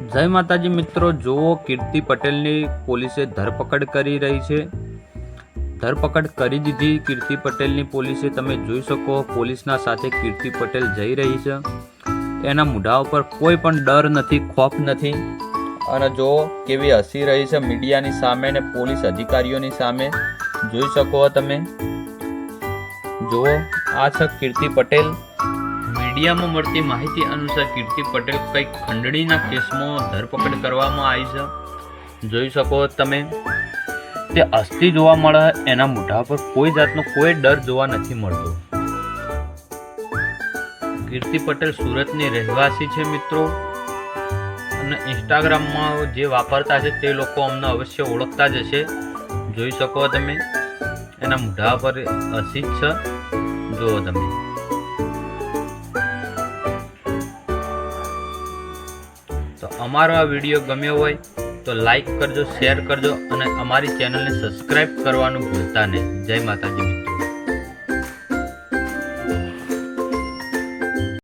જય માતાજી મિત્રો, જુઓ કીર્તિ પટેલની પોલીસે ધરપકડ કરી રહી છે. ધરપકડ કરી દીધી કીર્તિ પટેલની પોલીસે. તમે જોઈ શકો, પોલીસના સાથે કીર્તિ પટેલ જઈ રહી છે. એના મોઢા ઉપર કોઈ પણ ડર નથી, ખોફ નથી. અને જો કેવી હસી રહી છે મીડિયાની સામે ને પોલીસ અધિકારીઓની સામે. જોઈ શકો તમે. જુઓ, આ છે કીર્તિ પટેલ. મીડિયામાં મળતી માહિતી અનુસાર કીર્તિ પટેલ કંઈક ખંડણીના કેસમાં ધરપકડ કરવામાં આવી છે. જોઈ શકો તમે, તે અસ્થિ જોવા મળે, એના મોઢા પર કોઈ જાતનો કોઈ ડર જોવા નથી મળતો. કીર્તિ પટેલ સુરતની રહેવાસી છે મિત્રો, અને ઇન્સ્ટાગ્રામમાં જે વાપરતા છે તે લોકો અમને અવશ્ય ઓળખતા જ હશે. જોઈ શકો તમે, એના મોઢા પર અસિત છે. જુઓ તમે. તો અમારો આ વીડિયો ગમ્યો હોય તો લાઈક કરજો શેર કરજો અને અમારી ચેનલને સબસ્ક્રાઈબ કરવાનું ભૂલતા નહીં. જય માતાજી.